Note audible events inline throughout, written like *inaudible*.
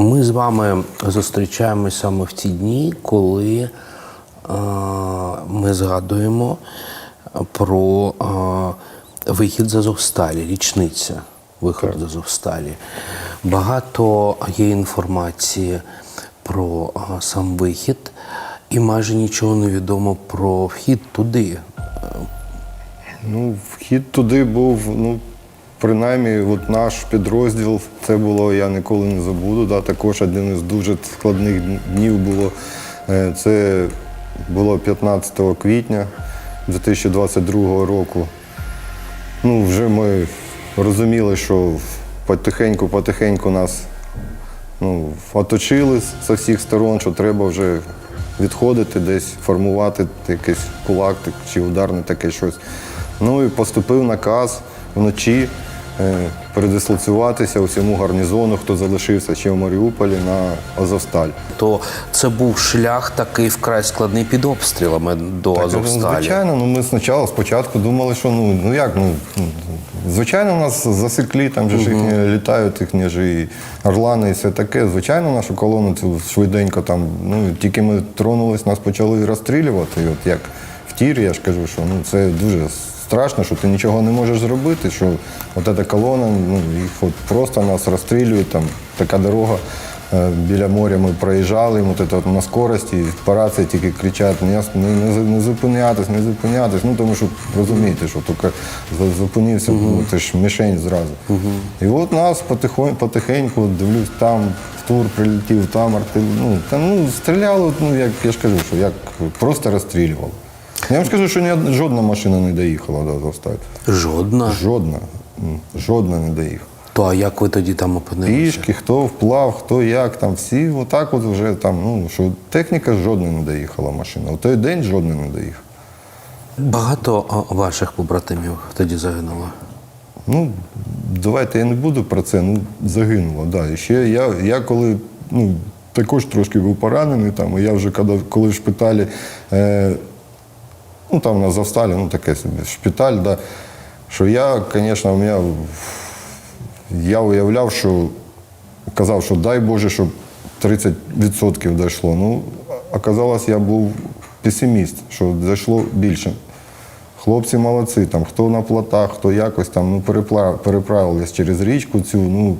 Ми з вами зустрічаємося саме в ті дні, коли е, ми згадуємо про е, вихід з Азовсталі, річниця виходу з Азовсталі. Багато є інформації про е, сам вихід, і майже нічого не відомо про вхід туди. Ну, вхід туди був, ну, принаймні, от наш підрозділ, це було, я ніколи не забуду. Да, також один із дуже складних днів було. Е, Це було 15 квітня 2022 року. Ну, вже ми розуміли, що потихеньку-потихеньку нас ну, оточили з всіх сторон, що треба вже відходити десь, формувати якийсь кулак чи ударне таке щось. Ну і поступив наказ вночі передислоцюватися усьому гарнізону, хто залишився ще в Маріуполі на Азовсталь. То це був шлях такий вкрай складний під обстрілами до Так, ну, Азовсталі. Звичайно, ну ми спочатку, спочатку думали, що ну, ну як, ну, звичайно, у нас засекли, там же ж їхні літають їхні ж і орлани і все таке. Звичайно, нашу колону цю швиденько там, ну тільки ми тронулись, нас почали розстрілювати. І от як в тірі, я ж кажу, що ну це дуже страшно, що ти нічого не можеш зробити, що от ця колона, ну їх от просто нас розстрілюють, там така дорога. Е, Біля моря ми проїжджали, от це от на скорості, по рації тільки кричать, не, не, не, зупинятись, не зупинятись. Ну тому що розумієте, що тільки зупинився, ну, це ж мішень зразу. І от нас потихоньку, потихеньку, дивлюсь, там в тур прилетів, там артиль, ну, там, ну, стріляли, ну, як я ж кажу, що як просто розстрілювали. Я вам скажу, що ні, жодна машина не доїхала до Азовсталі. Жодна. Жодна. Жодна не доїхала. То а як ви тоді там опинилися? Пішки, хто вплав, хто як, там всі отак от вже там, ну, що техніка жодна не доїхала машина. У той день жодна не доїхала. Багато ваших побратимів тоді загинуло. Ну, давайте я не буду про це, ну, загинуло, да. І ще я, я коли, ну, також трошки був поранений, там, і я вже коли, коли в шпиталі, е, ну там на Завсталі, ну таке собі, шпиталь, да, що я, звісно, у я уявляв, що казав, що дай Боже, щоб 30% дійшло. Ну, оказалось, я був песиміст, що дійшло більше. Хлопці молодці, там, хто на плотах, хто якось там, ну, переправились через річку цю, ну,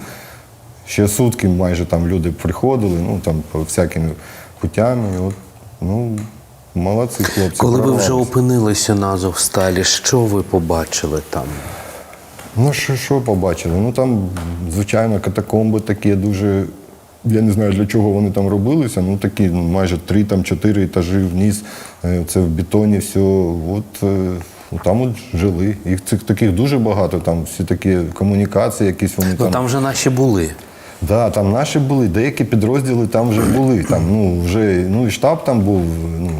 ще сутки майже там люди приходили, ну, там, по всякими путями. От, ну, молодці хлопці. Коли ви вже опинилися на Азовсталі, що ви побачили там? Ну, що, що побачили? Ну там, звичайно, катакомби такі дуже. Я не знаю, для чого вони там робилися. Ну такі ну, майже три, там чотири етажі вниз. е, Це в бетоні все. От е, ну, там от жили. Їх цих таких дуже багато. Там всі такі комунікації, якісь вони Ну там. там вже наші були. Да, там наші були, деякі підрозділи там вже були. Там, ну, вже, ну, і штаб там був. Ну,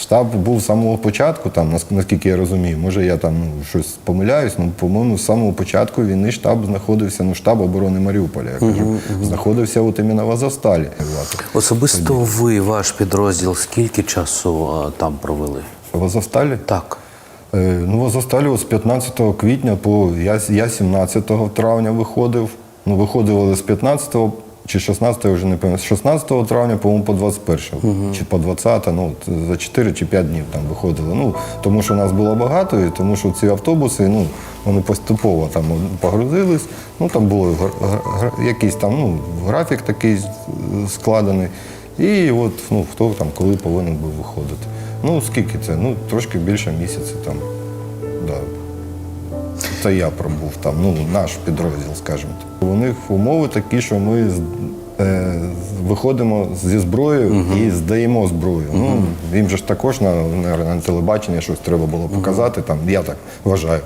штаб був з самого початку, там, наскільки я розумію. Може, я там ну, щось помиляюсь, ну, по-моєму, з самого початку війни штаб знаходився, ну, штаб оборони Маріуполя, я кажу, знаходився от іменно в Азовсталі. Особисто ви, ваш підрозділ, скільки часу а, там провели? В Азовсталі? Так. Е, Ну, в Азовсталі з 15 квітня по я, я 17 травня виходив. Ну, виходили з 15 чи 16, я вже не пам'ятаю. З 16 травня, по-моєму, по 21 чи по 20, ну за 4 чи 5 днів там виходили. Ну, тому що нас було багато, і тому що ці автобуси, ну, вони поступово там погрузились. Ну, там було гра- якийсь там, ну, графік такий складений. І от ну, хто там коли повинен був виходити. Ну, скільки це? Ну, трошки більше місяця там. Да. Це я пробув там, ну, наш підрозділ, скажімо так. У них умови такі, що ми е, виходимо зі зброєю і здаємо зброю. Ну, їм же ж також на, на, на телебачення щось треба було показати, там, я так вважаю,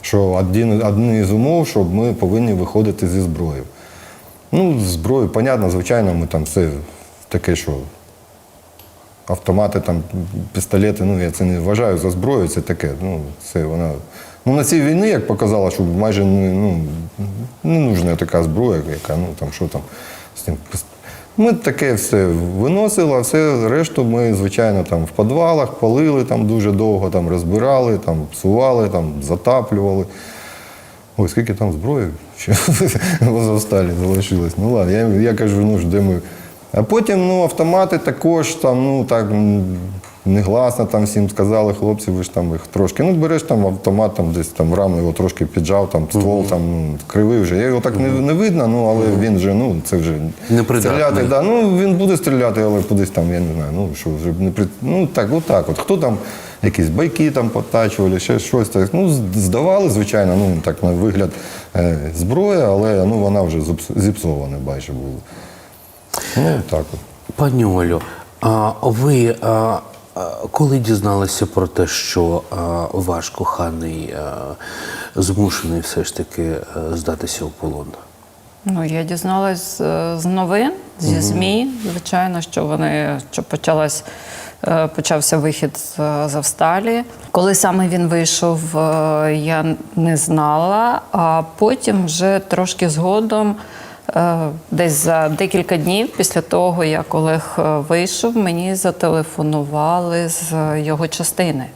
що один, один із умов, що ми повинні виходити зі зброєю. Ну, зброю, понятно, звичайно, ми там все таке, що автомати, там, пістолети, ну я це не вважаю за зброю, це таке. Ну, це вона. Ну, на цій війні, як показала, що майже не, ну, не нужна така зброя, яка, ну там, що там з тим. Ми таке все виносили, а все решту ми, звичайно, там в підвалах палили там дуже довго, там розбирали, там псували, там затаплювали. Ой, скільки там зброї *laughs* в Азовсталі залишилось. Ну ладно, я, я кажу, ну ж де ми. А потім ну, автомати також там, ну так негласно там всім сказали, хлопці, ви ж там їх трошки. Ну, береш там автомат, там десь там раму його трошки піджав, там ствол там кривий вже. Його так не, не видно, ну але він же, ну це вже Непридатний. стріляти. Да, ну він буде стріляти, але кудись там, я не знаю, ну що вже не при... Ну так, отак. От хто там якісь байки там потачували, ще щось так. Ну, здавали, звичайно, ну так на вигляд е, зброя, але ну вона вже зіпс- зіпсована, майже була. Ну так от. Пані Олю, а ви а, коли дізналися про те, що ваш коханий змушений все ж таки е, здатися у полон? Ну, я дізналась з, новин зі ЗМІ, звичайно, що вони що почалась, е, почався вихід з Завсталі. Коли саме він вийшов, е, я не знала. А потім вже трошки згодом, е, десь за декілька днів після того, як Олег е, вийшов, мені зателефонували з його частини.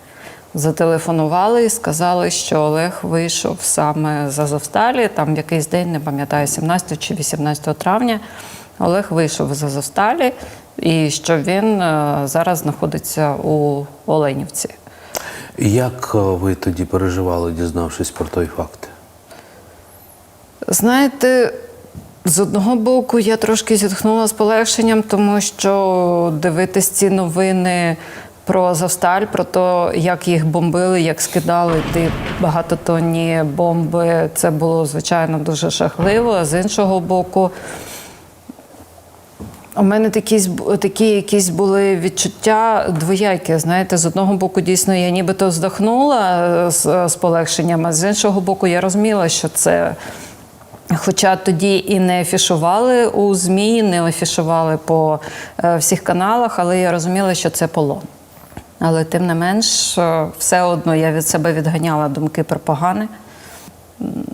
Зателефонували і сказали, що Олег вийшов саме з Азовсталі, там в якийсь день, не пам'ятаю, 17 чи 18 травня. Олег вийшов з Азовсталі і що він е, зараз знаходиться у Оленівці. Як е, ви тоді переживали, дізнавшись про той факт? Знаєте, з одного боку, я трошки зітхнула з полегшенням, тому що дивитись ці новини про Азовсталь, про те, як їх бомбили, як скидали ті багатотонні бомби, це було звичайно дуже жахливо. А з іншого боку, у мене такі, такі якісь були відчуття двоякі. Знаєте, з одного боку, дійсно, я нібито здохнула з, з полегшенням, а з іншого боку, я розуміла, що це. Хоча тоді і не афішували у ЗМІ, не афішували по е, всіх каналах, але я розуміла, що це полон. Але тим не менш, е, все одно я від себе відганяла думки про погане.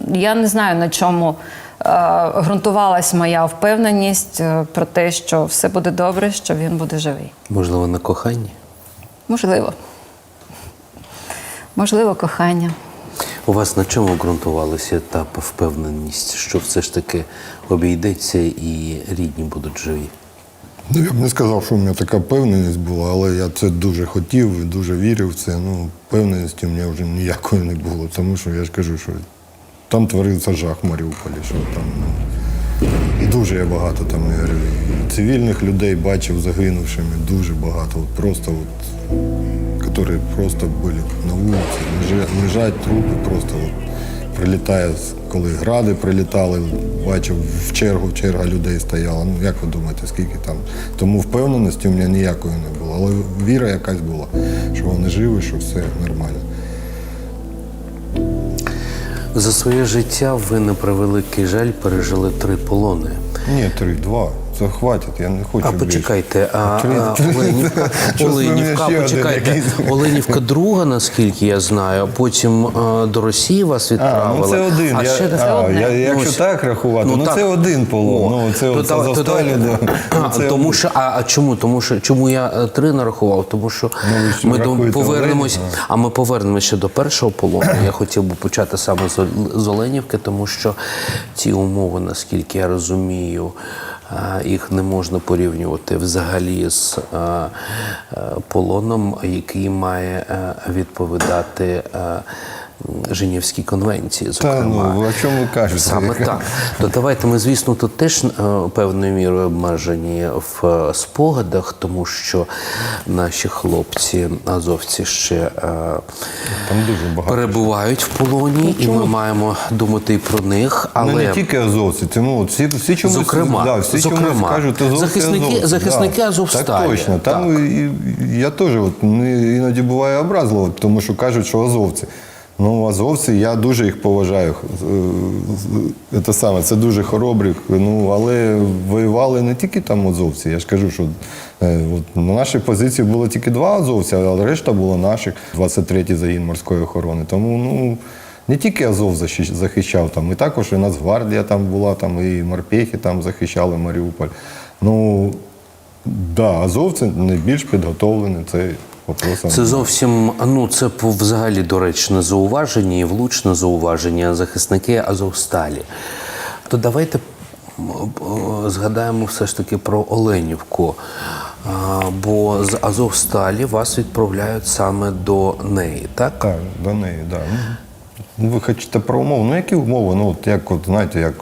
Я не знаю, на чому е, ґрунтувалась моя впевненість про те, що все буде добре, що він буде живий. Можливо, на коханні? Можливо. Можливо, кохання. У вас на чому ґрунтувалася та впевненість, що все ж таки обійдеться і рідні будуть живі? Ну, я б не сказав, що у мене така впевненість була, але я це дуже хотів дуже вірив в це. Ну, впевненості в мене вже ніякої не було, тому що я ж кажу, що там творився жах в Маріуполі, що там ну, дуже я багато там я говорю, цивільних людей бачив загинувшими, дуже багато. От просто от, які просто були на вулиці, лежать, лежать трупи, просто от, прилітає, коли гради прилітали, бачив в чергу, черга людей стояла. Ну як ви думаєте, скільки там? Тому впевненості у мене ніякої не було. Але віра якась була, що вони живі, що все нормально. За своє життя ви на превеликий жаль пережили три полони. Ні, три, два. Це хватить, я не хочу. А більше. почекайте, а, а Оленівка, Оленівка, почекайте. Оленівка друга, наскільки я знаю, а потім а, до Росії вас А, відправили. ну це один. А я, ще а, одне. я, якщо Ну, ось- так рахувати, ну, так. це один полон. Ну, це то давай- то Азовсталі, давай- Ну, *clears throat* *clears throat* це тому що, а, а чому? Тому що чому я три нарахував? Тому що Ну, ми до- повернемось, а ми повернемося до першого полону. Я хотів би почати саме з, Ол- з Оленівки, тому що ці умови, наскільки я розумію, їх не можна порівнювати взагалі з е, е, полоном, який має е, відповідати Женевській конвенції. Та, ну, о чому ви кажете? Саме так. То давайте ми, звісно, тут теж е, певною мірою обмежені в е, спогадах, тому що наші хлопці азовці ще е, Там дуже багато. перебувають в полоні, і ми маємо думати і про них. Але Ну, не тільки азовці, це ну, всі, всі чомусь, Зокрема, да, всі зокрема. чомусь кажуть, азовці, Захисники- азовці. захисники да. Азовсталі, Так точно. Там І, я теж от, іноді буває образливо, тому що кажуть, що азовці. Ну, азовці, я дуже їх поважаю. Е, Це саме, це дуже хоробрі. Ну, але воювали не тільки там азовці. Я ж кажу, що е, от, на нашій позиції було тільки два азовці, але решта було наших, 23-й загін морської охорони. Тому ну, не тільки Азов захищав, там, і також і Нацгвардія там була, там, і морпехи там захищали Маріуполь. Ну, да, азовці найбільш підготовлені, це вопросом. Це зовсім ну це взагалі доречне зауваження і влучне зауваження захисники Азовсталі. То давайте м, згадаємо все ж таки про Оленівку. Бо з Азовсталі вас відправляють саме до неї, так? Так, до неї, так. Да. Ну, ви хочете про умови? Ну, які умови? Ну, от як, от, знаєте, як,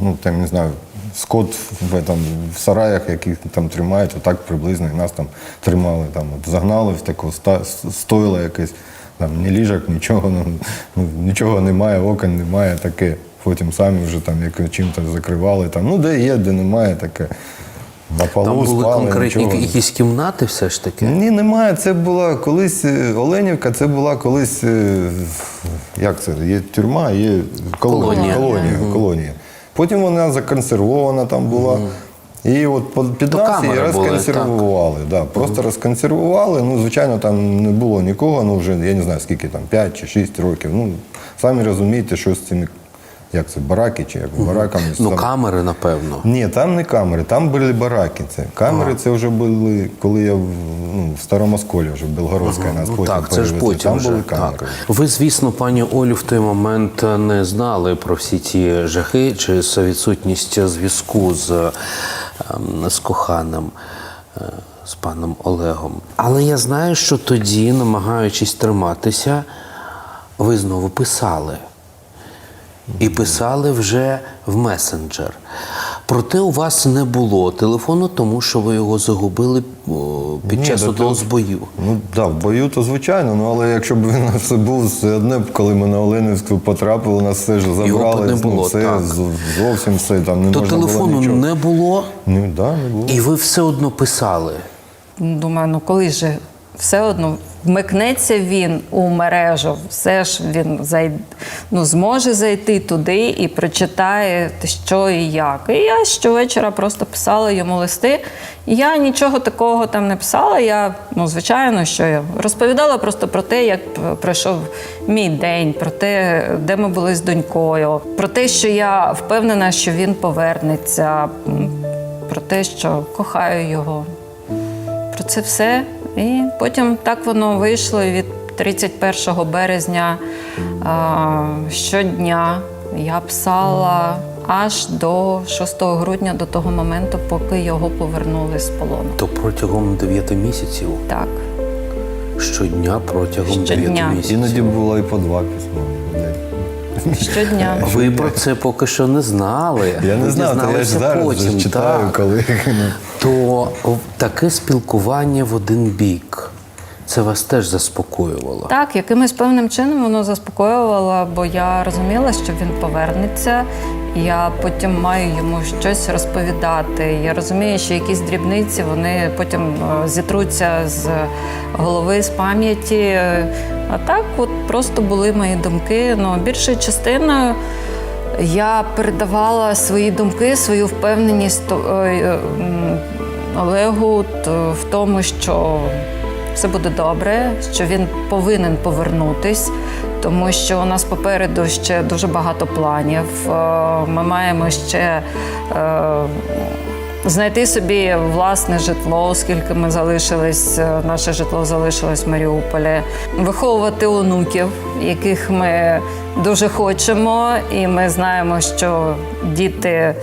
ну, там, не знаю, скот в, этом, в сараях, яких там тримають, отак приблизно і нас там тримали. Там, от, загнали в ста- стойло якесь, там, ні ліжок, нічого, ну, ну, нічого немає, окон немає, таке. Потім самі вже там як чим-то закривали. Там, ну, де є, де немає, таке. На полу Там були спали, конкретні нічого. якісь кімнати, все ж таки. Ні, немає. Це була колись е, Оленівка, це була колись. е, Як це? Є тюрма, є колонія. Колонія. колонія, колонія. Потім вона законсервована там була. І от під То нас її були, розконсервували. Да, просто розконсервували. Ну, звичайно, там не було нікого, ну вже я не знаю скільки там, 5 чи 6 років. Ну, самі розумієте, що з цими, як це, бараки чи як бараками. Ну, там- камери, напевно. ні, там не камери, там були бараки. Це камери це вже були, коли я в, ну, в Старомосколі вже Белгородська нас Ну потім так, це ж потім Там вже. були камери. Так. Ви, звісно, пані Олю, в той момент не знали про всі ті жахи чи відсутність зв'язку з, ем, з коханим. е, З паном Олегом. Але я знаю, що тоді, намагаючись триматися, ви знову писали. І писали вже в месенджер. Проте у вас не було телефону, тому що ви його загубили під Ні, час одного з боїв. Ну так, в бою то звичайно, ну але якщо б він *laughs* все був все одне, коли ми на Оленівську потрапили, нас все ж забрали, не ну, все так. зовсім все там не То можна було телефону нічого. не було, Ну, да, не було. і ви все одно писали. Думаю, ну коли же все одно вмикнеться він у мережу, все ж він зай... ну, зможе зайти туди і прочитає, що і як. І я щовечора просто писала йому листи. Я нічого такого там не писала. Я, ну, звичайно, що я розповідала просто про те, як пройшов мій день, про те, де ми були з донькою, про те, що я впевнена, що він повернеться, про те, що кохаю його про це все. І потім так воно вийшло від 31 березня щодня я писала аж до 6 грудня, до того моменту, поки його повернули з полону. То протягом 9 місяців, Так. щодня протягом Щодня. 9 місяців. Іноді було і по два письма. Щодня. Ви про це поки що не знали. Я не знав, я ж зараз потім, вже читаю, так. коли. То таке спілкування в один бік. Це вас теж заспокоювало. Так, якимось певним чином воно заспокоювало, бо я розуміла, що він повернеться. Я потім маю йому щось розповідати. Я розумію, що якісь дрібниці вони потім е, зітруться з голови, з пам'яті. А так, от просто були мої думки. Ну, більшою частиною я передавала свої думки, свою впевненість е, е, Олегу в тому, що все буде добре, що він повинен повернутись, тому що у нас попереду ще дуже багато планів. Е, Ми маємо ще знайти собі власне житло, оскільки ми залишились, е, наше житло залишилось в Маріуполі, виховувати онуків, яких ми дуже хочемо, і ми знаємо, що діти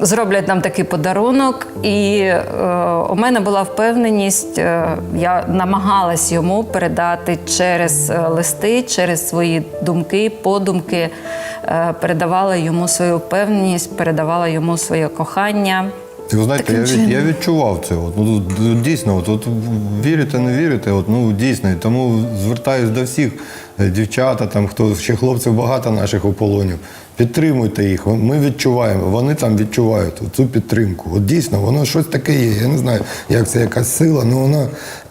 зроблять нам такий подарунок. І е, у мене була впевненість, е, я намагалась йому передати через е, листи, через свої думки, подумки, е, передавала йому свою впевненість, передавала йому своє кохання. Ви знаєте, я, від, я відчував це. От, ну, дійсно, от, от вірите, не вірите, от, ну дійсно. І Тому звертаюсь до всіх е, дівчата, там хто ще хлопців багато наших у полоні. Підтримуйте їх. Ми відчуваємо, вони там відчувають цю підтримку. От дійсно, воно щось таке є. Я не знаю, як це якась сила, але вона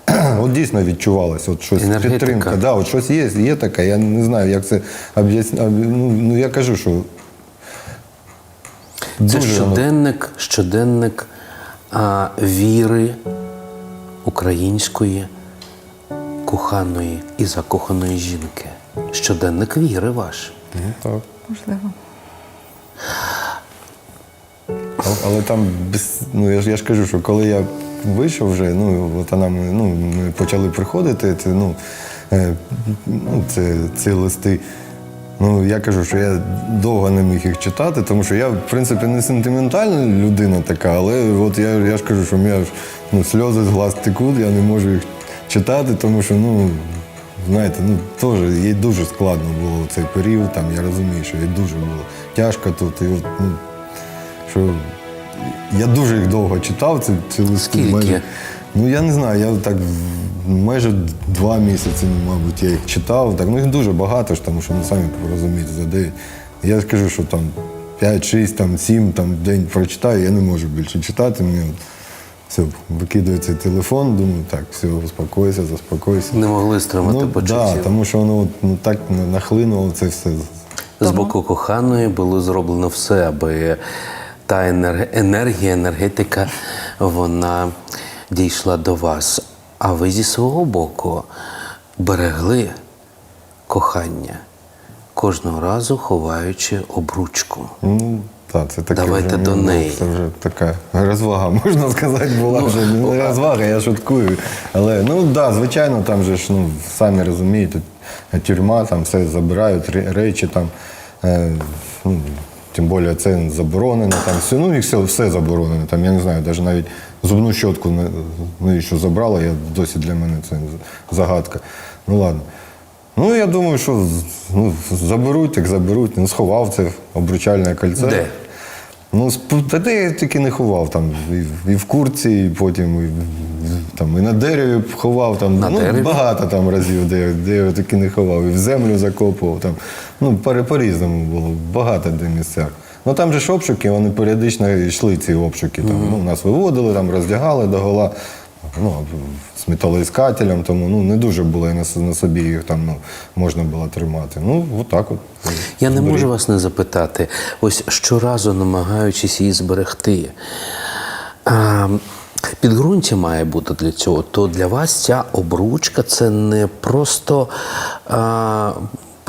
*clears throat* от дійсно відчувалася. От щось Енергетика. підтримка. Да, от щось є, є таке. Я не знаю, як це об'ясняти. Ну, ну я кажу, що дуже воно- щоденник, щоденник а, віри української коханої і закоханої жінки. Щоденник віри ваш. Ну, так. Можливо. Але, але там без, ну я ж я ж кажу, що коли я вийшов вже, ну, от вона, ми- ну, ми почали приходити, це, ну, е, ну, це, ці листи. Ну, я кажу, що я довго не міг їх читати, тому що я, в принципі, не сентиментальна людина така, але от я, я ж кажу, що в мене ну, сльози з глаз текуть, я не можу їх читати, тому що, ну, знаєте, ну, теж їй дуже складно було в цей період, там, я розумію, що їй дуже було тяжко тут. І от, ну, що я дуже їх довго читав, ці, ці листи. Скільки? Ну я не знаю, я так майже два місяці, мабуть, я їх читав. Так, ну їх дуже багато ж, тому що ну, самі розумієте, за день. Я скажу, що там 5, 6, там, 7 там, в день прочитаю, я не можу більше читати. Мені от, все, викидаю цей телефон, думаю, так, все, успокойся, заспокойся. Не могли стримати ну, почуттів. да, тому що воно от, ну, так нахлинуло це все. З боку коханої було зроблено все, аби та енергія, енергетика, вона дійшла до вас. А ви зі свого боку берегли кохання, кожного разу ховаючи обручку. Ну, так, це таке Давайте вже, до ну, неї. Це вже така розвага, *laughs* можна сказати, була вже не розвага, я шуткую. Але ну так, да, звичайно, там же ж, ну, самі розумієте, тюрма, там все забирають, речі там. Е, ну, тим більше це заборонено, там все, ну їх все, все заборонено. Там, я не знаю, навіть навіть зубну щотку не- ну, забрала, я досі для мене це загадка. Ну ладно. Ну, я думаю, що ну, заберуть, так заберуть. Ну, сховав це обручальне кольце. Де? Ну, та де я тільки не ховав. Там, і, в- і в курці, і потім і, там, і на дереві ховав. Там, На ну, дереві? Багато там разів, де, я- де я таки не ховав. І в землю закопував. Там, ну, по-різному було, багато де місцях. Ну там же ж обшуки, вони періодично йшли ці обшуки. Там, ну, нас виводили, там, роздягали до гола. Ну, металоіскателем, тому ну, не дуже було і на, на собі їх там ну, можна було тримати. Ну, отак от. Я не можу вас не запитати, ось щоразу намагаючись її зберегти. А, підґрунтя має бути для цього, то для вас ця обручка це не просто. А,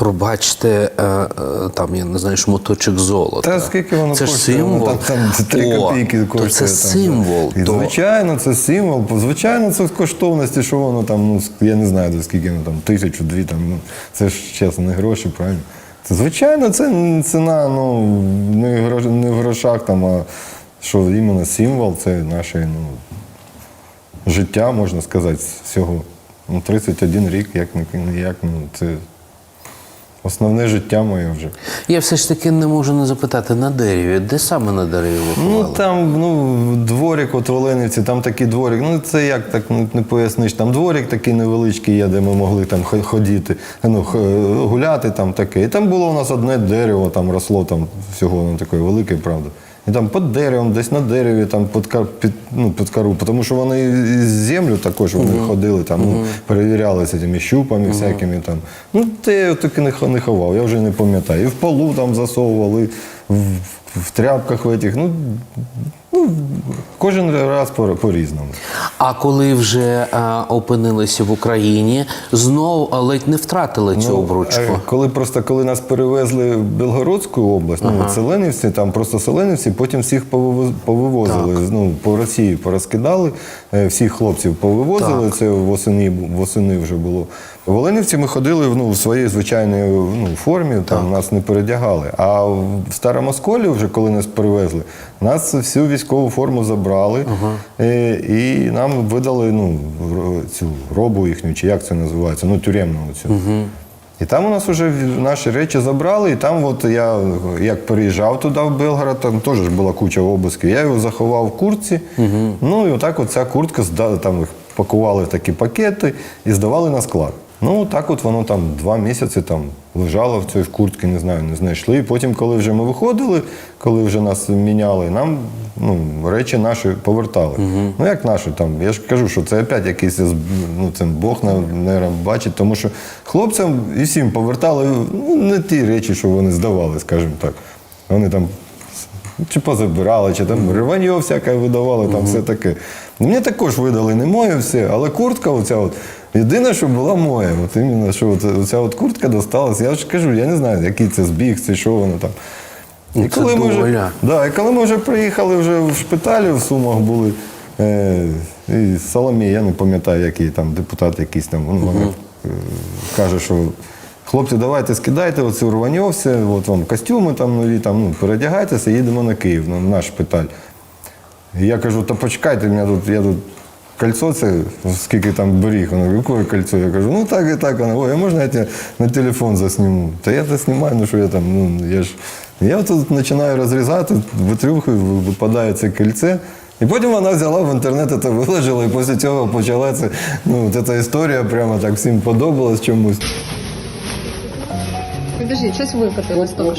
Пробачте, е, е, там я не знаю, шмоточок золота. Та скільки воно це ж коштує? символ. Воно там, там 3 О, копійки то коштує. це там, символ. І, то... Звичайно, це символ. Звичайно, це коштовності, що воно там, ну, я не знаю, до скільки воно там, тисячу, дві, там, ну, це ж чесно, не гроші, правильно? Це, звичайно, це ціна, ну, не, в грош, не в грошах, там, а що іменно символ, це наше ну, життя, можна сказати, всього. Ну, 31 рік, як, не- як ну, це основне життя моє вже. Я все ж таки не можу не запитати на дереві. Де саме на дереві виховали? Ну там ну, дворик от в Оленівці, там такий дворик. Ну це як так ну, не поясниш. Там дворик такий невеличкий є, де ми могли там хо- ходити, ну, гуляти там таке. І там було у нас одне дерево, там росло там всього воно таке велике, правда. І там під деревом, десь на дереві, там під, під, ну, під кору, тому що вони і з землю також вони ходили, там, ну, перевірялися цими щупами всякими там. Ну, те я таки не, не ховав, я вже не пам'ятаю. І в полу там засовували, в, в тряпках в этих, ну, ну, кожен раз по- по-різному. А коли вже а, опинилися в Україні, знов ледь не втратили цю обручку. е, Коли просто коли нас перевезли в Білгородську область, ну от Селенівці, там просто Селенівці, потім всіх повиво- повивозили, ну, по Росії порозкидали, е, всіх хлопців повивозили, це восени, восени вже було. В Оленівці ми ходили ну, в своїй звичайній ну, формі, там нас не передягали. А в Старомосколі, вже коли нас перевезли, нас всю військову форму забрали е, і нам видали ну, цю робу їхню, чи як це називається, ну, тюремну цю. І там у нас вже наші речі забрали, і там от я як переїжджав туди, в Белгород, там теж була куча обысків. Я його заховав в куртці. Ну і отак от ця куртка там їх пакували в такі пакети і здавали на склад. Ну так от воно там два місяці там лежало в цій куртці, не знаю, не знайшли. І потім, коли вже ми виходили, коли вже нас міняли, нам ну, речі наші повертали. Ну як наші там? Я ж кажу, що це опять якийсь ну, це Бог не бачить, тому що хлопцям і всім повертали ну, не ті речі, що вони здавали, скажімо так. Вони там чи позабирали, чи там реваньо всяке видавали, там все таке. Мені також видали не моє все, але куртка оця от. Єдине, що була моя, от іменно, що от, оця от куртка досталась. Я ж кажу, я не знаю, який це збіг, це що воно там. Ну, це ми вже, да, і коли ми вже приїхали вже в шпиталі в Сумах були, Е, і Соломія, я не пам'ятаю, який там депутат якийсь там, ну, вона е, каже, що хлопці, давайте скидайте оцю рваньо, все, от вам костюми там нові, там, ну, передягайтеся, їдемо на Київ, на наш шпиталь. І я кажу, та почекайте, мене тут, я тут кольцо це, скільки там беріг. Вона, яке кольцо? Я кажу, ну так і так. Вона, ой, а можна я тебе на телефон засніму? Та я це знімаю, ну що я там, ну я ж. Я тут починаю розрізати, витрюхую, випадає це кільце. І потім вона взяла в інтернет це виложила, і після цього почала це, ну, ця історія прямо так всім подобалась чомусь. Подожди, щось викотилось того,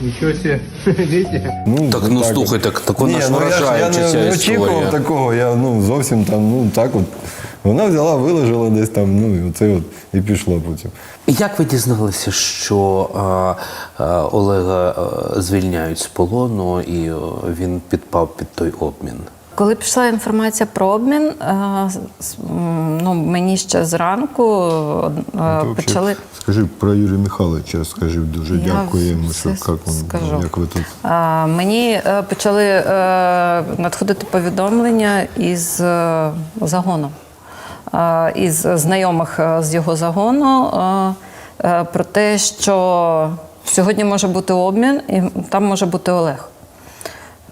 Ничего себе. *laughs* Видите? Ну, Так, ну, слухай, так- так вона Ні, ж ну, я ж- вражаюча Я ця не, не очікував історія. такого, я ну, зовсім там, ну так от. Вона взяла, виложила десь там, ну і оце от і пішло потім. Як ви дізналися, що а, а, Олега а, звільняють з полону і а, він підпав під той обмін? Коли пішла інформація про обмін, е, ну, мені ще зранку е, почали. Скажи про Юрія Михайловича, скажи дуже Я дякуємо, що як, він, скажу. як ви тут. А, Мені е, почали надходити повідомлення із загону, із знайомих з його загону про те, що сьогодні може бути обмін, і там може бути Олег.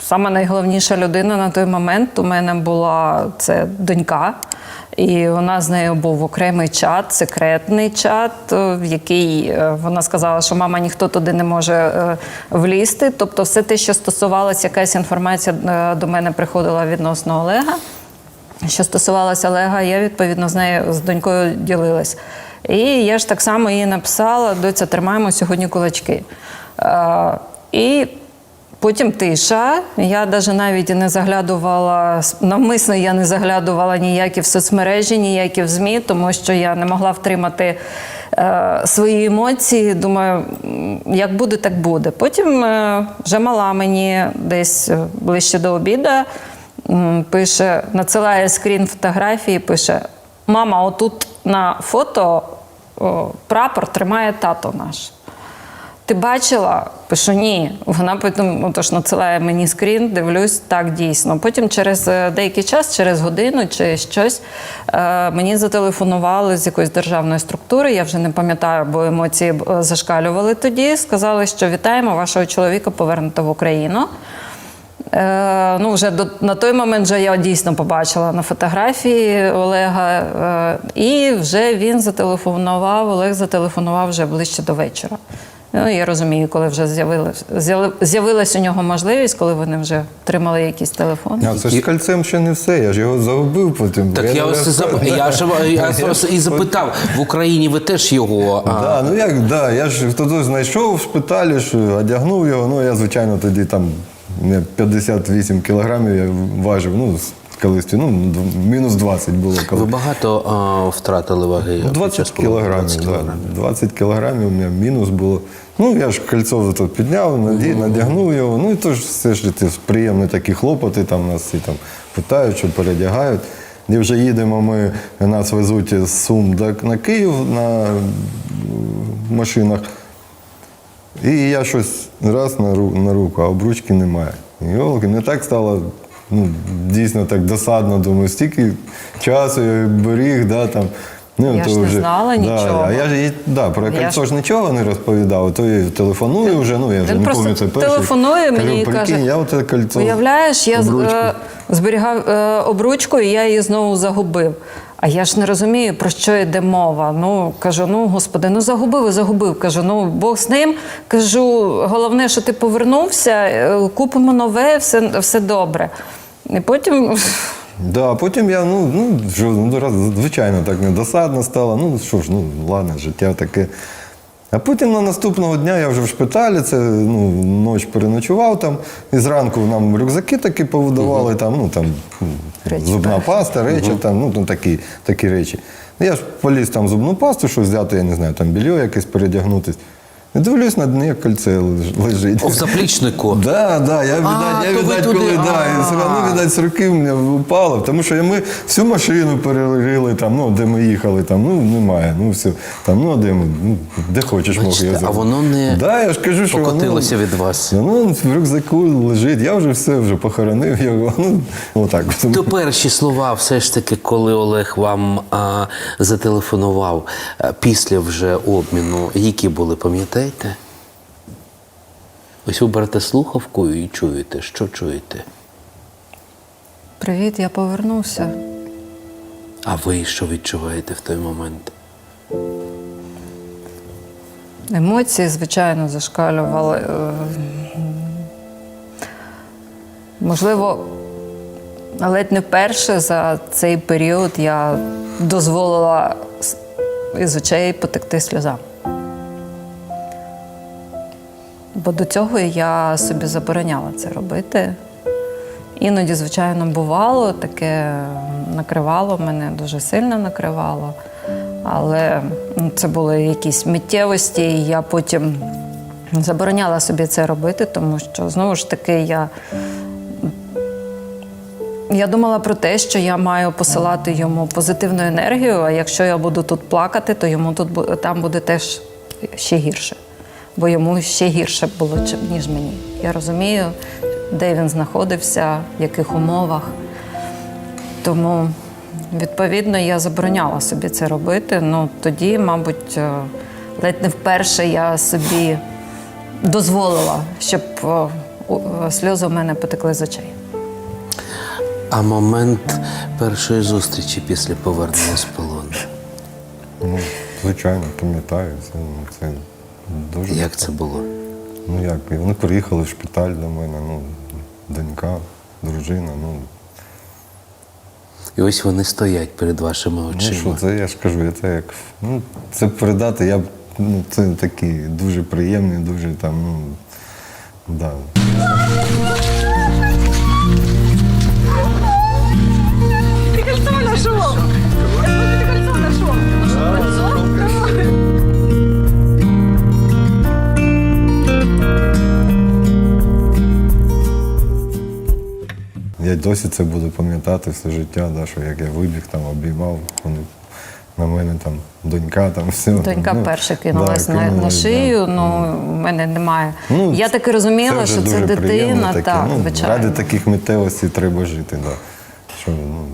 Саме найголовніша людина на той момент у мене була це донька. І нас з нею був окремий чат, секретний чат, е, в який е, вона сказала, що мама ніхто туди не може е, влізти. Тобто, все те, що стосувалося, якась інформація до мене приходила відносно Олега. Що стосувалося Олега, я відповідно з нею з донькою ділилась. І я ж так само їй написала: доця, тримаємо сьогодні кулачки. І потім тиша. Я навіть навіть не заглядувала, навмисно я не заглядувала ніякі в соцмережі, ніякі в ЗМІ, тому що я не могла втримати е, свої емоції. Думаю, як буде, так буде. Потім е, вже мала мені десь е, ближче до обіду м, пише, надсилає скрін фотографії, пише: Мама, отут на фото о, прапор тримає тато наш. Ти бачила? Пишу ні. Вона потім отож надсилає мені скрін, дивлюсь, так дійсно. Потім через е, деякий час, через годину чи щось, е, мені зателефонували з якоїсь державної структури. Я вже не пам'ятаю, бо емоції е, зашкалювали тоді. Сказали, що вітаємо вашого чоловіка повернуто в Україну. Е, ну, вже до, на той момент вже я дійсно побачила на фотографії Олега, е, і вже він зателефонував, Олег зателефонував вже ближче до вечора. Ну, я розумію, коли вже з'явилась, з'яви- з'явилась у нього можливість, коли вони вже отримали якісь телефони. А це ж з кольцем ще не все, я ж його загубив потім. Так я, не ось зап... я, ж, я *laughs* вас і запитав, в Україні ви теж його. А, Да, ну як, да, я ж тоді знайшов в шпиталі, що одягнув його. Ну я, звичайно, тоді там не 58 кілограмів я важив. Ну, з- колись, ну, мінус 20 було коли. Ви багато а, втратили ваги? Ну, під 20 кілограмів, 20 да. кілограмів. 20 кілограмів у мене мінус було. Ну, я ж кольцо тут підняв, наді, надягнув його. Ну і то ж все ж ці приємні такі хлопоти, там нас всі там питають, що передягають. І вже їдемо, ми, нас везуть з Сум до, на Київ на машинах. І я щось раз на руку, а обручки немає. Йолки, не так стало ну, дійсно так досадно, думаю, стільки часу я беріг, да, там. Ну, Я то ж не вже- знала да, нічого. А я ж їй, да, про Я кольцо ж- нічого не розповідав, то я телефоную вже, ну я вже Він не пам'ятаю це телефонує мені і каже, я оце кольцо. Уявляєш, я обручку». е, зберігав е, обручку, і я її знову загубив. А я ж не розумію, про що йде мова. Ну кажу, ну господи, ну загубив і загубив. Кажу, ну Бог з ним. Кажу, головне, що ти повернувся, е, купимо нове, все, все добре. І потім Да, потім я, ну, ну, що, ну, раз, звичайно, так недосадно стало. Ну, що ж, ну, ладно, життя таке. А потім на наступного дня я вже в шпиталі, це ну, ніч переночував там, і зранку нам рюкзаки такі повидавали, там, ну, там, ну, Речі зубна паста, речі, там, ну, там такі, такі речі. Ну, Я ж поліз там зубну пасту, щось взяти, я не знаю, там більо якесь передягнутись. Дивлюсь на дні, кольце лежить. О, в заплічнику. *laughs* Да, да, я видать, я туди, коли да, і все одно, видать, з руки в мене впало, тому що ми всю машину перерили, там, ну, де ми їхали, там, ну, немає, ну, все, там, ну, де ми, ну, де хочеш, мог я а воно не да, я ж кажу, що покотилося воно, від вас. Воно в рюкзаку лежить, я вже все, вже похоронив його, *laughs* ну, отак. То перші слова, все ж таки, коли Олег вам а, зателефонував а, після вже обміну, які були, пам'ятаєте? Ось ви берете слухавку і чуєте, що чуєте? Привіт, я повернувся. А ви що відчуваєте в той момент? Емоції, звичайно, зашкалювали. Е, Можливо, ледь не вперше за цей період я дозволила із очей потекти сльозам. Бо до цього я собі забороняла це робити. Іноді, звичайно, бувало, таке накривало мене, дуже сильно накривало. Але ну, це були якісь миттєвості, і я потім забороняла собі це робити, тому що знову ж таки я, я думала про те, що я маю посилати йому позитивну енергію, а якщо я буду тут плакати, то йому тут там буде теж ще гірше. Бо йому ще гірше було, ніж мені. Я розумію, де він знаходився, в яких умовах. Тому, відповідно, я забороняла собі це робити. Ну тоді, мабуть, е, ледь не вперше я собі дозволила, щоб е, у- е, сльози в мене потекли з очей. А момент першої зустрічі після повернення з полону. Ну, звичайно, пам'ятаю, це, це дуже. Як це було? Ну як, і вони приїхали в шпиталь до мене, ну, донька, дружина, ну. І ось вони стоять перед вашими Ну що, це я ж кажу, це як. Ну, це передати, я ну, це такі дуже приємні, дуже там, ну. Да. Я досі це буду пам'ятати все життя, да, що як я вибіг, там обіймав, вони на мене там донька, там все. Донька ну, перша кинулась да, на, на шию. да. Ну, в мене немає. Ну, я таки розуміла, це що це приємно дитина, таке. так, ну, звичайно. Ради таких миттєвостей треба жити, да. Що, ну,